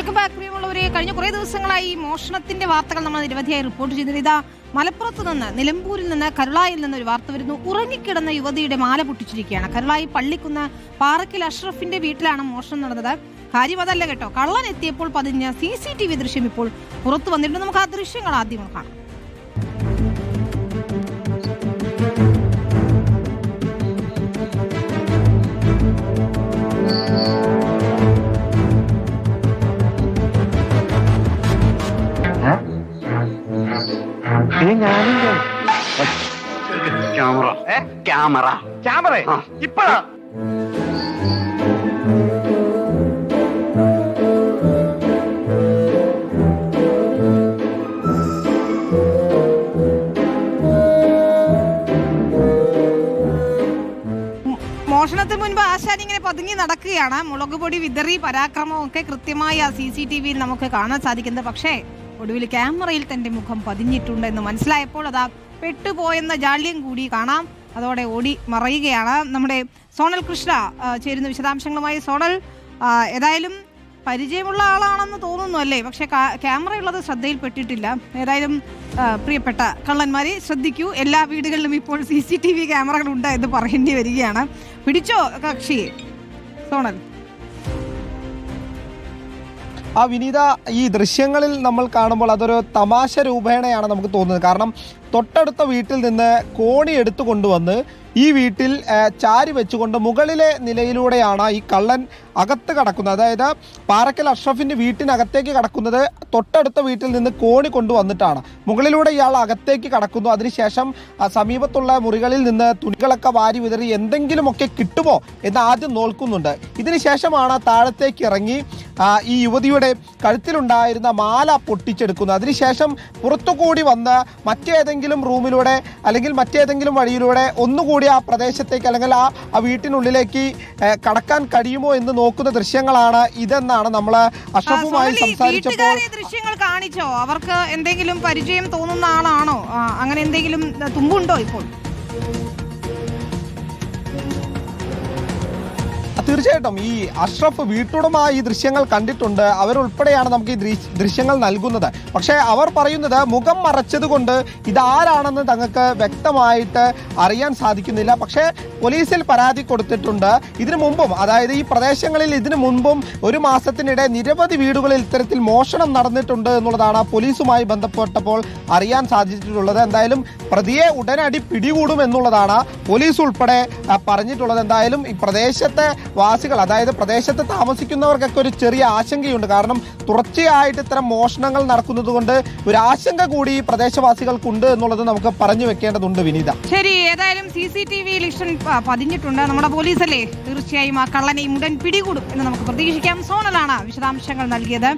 Welcome back പ്രിയമുള്ളവരെ. കഴിഞ്ഞ കുറേ ദിവസങ്ങളായി മോഷണത്തിന്റെ വാർത്തകൾ നമ്മൾ നിരവധിയായി റിപ്പോർട്ട് ചെയ്തിരുന്നു ഇതാ മലപ്പുറത്ത് നിന്ന് നിലമ്പൂരിൽ നിന്ന് കരുളായിൽ നിന്ന് ഒരു വാർത്ത വരുന്നു. ഉറങ്ങിക്കിടന്ന യുവതിയുടെ മാല പൊട്ടിച്ചിരിക്കുകയാണ്. കരുളായി പള്ളിക്കുന്ന് പാറക്കിൽ അഷ്റഫിന്റെ വീട്ടിലാണ് മോഷണം നടന്നത്. കാര്യം അതല്ല കേട്ടോ. കള്ളൻ എത്തിയപ്പോൾ പതിഞ്ഞ സി സി ടി വി ദൃശ്യം ഇപ്പോൾ പുറത്തു വന്നിട്ടുണ്ട്. നമുക്ക് ആ ദൃശ്യങ്ങൾ ആദ്യം ഒന്ന് ക്യാമറ. ക്യാമറ. ക്യാമറ. ഇപ്പഴാ? മോഷണത്തിന് മുൻപ് ആശാൻ ഇങ്ങനെ പതുങ്ങി നടക്കുകയാണ്. മുളക് പൊടി വിതറി പരാക്രമവും ഒക്കെ കൃത്യമായി ആ സി സി ടി വിയിൽ നമുക്ക് കാണാൻ സാധിക്കുന്നത് പക്ഷേ ഒടുവിൽ ക്യാമറയിൽ തന്റെ മുഖം പതിഞ്ഞിട്ടുണ്ടെന്ന് മനസ്സിലായപ്പോൾ അതാ പെട്ടുപോയെന്ന ജാള്യം കൂടി കാണാം. അതോടെ ഓടി മറയുകയാണ് നമ്മുടെ സോണൽ കൃഷ്ണ. ചേരുന്ന വിശദാംശങ്ങളുമായി സോണൽ ഏതായാലും പരിചയമുള്ള ആളാണെന്ന് തോന്നുന്നു അല്ലേ? പക്ഷെ ക്യാമറ ഉള്ളത് ശ്രദ്ധയിൽപ്പെട്ടിട്ടില്ല. ഏതായാലും പ്രിയപ്പെട്ട കള്ളന്മാരെ ശ്രദ്ധിക്കൂ. എല്ലാ വീടുകളിലും ഇപ്പോൾ സി സി ടി വി ക്യാമറകളുണ്ട് എന്ന് പറയേണ്ടി വരികയാണ്. പിടിച്ചോ കക്ഷിയെ? സോണൽ. ആ വിനീത ഈ ദൃശ്യങ്ങളിൽ നമ്മൾ കാണുമ്പോൾ അതൊരു തമാശ രൂപേണയാണ് നമുക്ക് തോന്നുന്നത്. കാരണം തൊട്ടടുത്ത വീട്ടിൽ നിന്ന് കോണി എടുത്തു കൊണ്ടുവന്ന് ഈ വീട്ടിൽ ചാരി വെച്ചുകൊണ്ട് മുകളിലെ നിലയിലൂടെയാണ് ഈ കള്ളൻ അകത്ത് കടക്കുന്നത്. അതായത് പാറക്കൽ അഷ്റഫിന്റെ വീട്ടിനകത്തേക്ക് കടക്കുന്നത്. തൊട്ടടുത്ത വീട്ടിൽ നിന്ന് കോണി കൊണ്ടുവന്നിട്ടാണ്. മുകളിലൂടെ ഇയാൾ അകത്തേക്ക് കടക്കുന്നു. അതിനുശേഷം സമീപത്തുള്ള മുറികളിൽ നിന്ന് തുണികളൊക്കെ വാരി വിതറി എന്തെങ്കിലുമൊക്കെ കിട്ടുമോ എന്ന് ആദ്യം നോക്കുന്നുണ്ട് ഇതിനുശേഷമാണ് താഴത്തേക്ക് ഇറങ്ങി ഈ യുവതിയുടെ കഴുത്തിലുണ്ടായിരുന്ന മാല പൊട്ടിച്ചെടുക്കുന്നു അതിനുശേഷം പുറത്തുകൂടി വന്ന് മറ്റേതെങ്കിലും റൂമിലൂടെ അല്ലെങ്കിൽ മറ്റേതെങ്കിലും വഴിയിലൂടെ ഒന്നുകൂടി ആ പ്രദേശത്തേക്ക് അല്ലെങ്കിൽ ആ ആ വീട്ടിനുള്ളിലേക്ക് കടക്കാൻ കഴിയുമോ എന്ന് നോക്കുന്ന ദൃശ്യങ്ങളാണ് ഇതെന്നാണ് നമ്മൾ ഈ സംസാരിച്ചപ്പോൾ ദൃശ്യങ്ങൾ കാണിച്ചോ? അവർക്ക് എന്തെങ്കിലും പരിചയം തോന്നുന്ന ആളാണോ? അങ്ങനെ എന്തെങ്കിലും തുമ്പുണ്ടോ ഇപ്പോൾ? തീർച്ചയായിട്ടും. ഈ അഷ്റഫ് വീട്ടുടമ ഈ ദൃശ്യങ്ങൾ കണ്ടിട്ടുണ്ട്. അവരുൾപ്പെടെയാണ് നമുക്ക് ഈ ദൃശ്യങ്ങൾ നൽകുന്നത്. പക്ഷേ അവർ പറയുന്നത് മുഖം മറച്ചത് കൊണ്ട് ഇതാരാണെന്ന് തങ്ങൾക്ക് വ്യക്തമായിട്ട് അറിയാൻ സാധിക്കുന്നില്ല. പക്ഷേ പോലീസിൽ പരാതി കൊടുത്തിട്ടുണ്ട്. ഇതിനു മുമ്പും അതായത് ഈ പ്രദേശങ്ങളിൽ ഇതിനു മുമ്പും ഒരു മാസത്തിനിടെ നിരവധി വീടുകളിൽ ഇത്തരത്തിൽ മോഷണം നടന്നിട്ടുണ്ട് എന്നുള്ളതാണ് പോലീസുമായി ബന്ധപ്പെട്ടപ്പോൾ അറിയാൻ സാധിച്ചിട്ടുള്ളത്. എന്തായാലും പ്രതിയെ ഉടനടി പിടികൂടും എന്നുള്ളതാണ് പോലീസ് ഉൾപ്പെടെ പറഞ്ഞിട്ടുള്ളത്. എന്തായാലും ഈ പ്രദേശത്തെ വാസികൾ അതായത് പ്രദേശത്ത് താമസിക്കുന്നവർക്കൊക്കെ ഒരു ചെറിയ ആശങ്കയുണ്ട്. കാരണം തുടർച്ചയായിട്ട് ഇത്തരം മോഷണങ്ങൾ നടക്കുന്നത് കൊണ്ട് ഒരു ആശങ്ക കൂടി ഈ പ്രദേശവാസികൾക്കുണ്ട് എന്നുള്ളത് നമുക്ക് പറഞ്ഞു വെക്കേണ്ടതുണ്ട് വിനീത. ശരി ഏതായാലും സി സി ടി വിയിൽ ഇഷ്ടം പതിഞ്ഞിട്ടുണ്ട്. നമ്മുടെ പോലീസ് അല്ലേ തീർച്ചയായും ആ കള്ളനെ ഉടൻ പിടികൂടും എന്ന് നമുക്ക് പ്രതീക്ഷിക്കാം. സോണലാണ് വിശദാംശങ്ങൾ നൽകിയത്.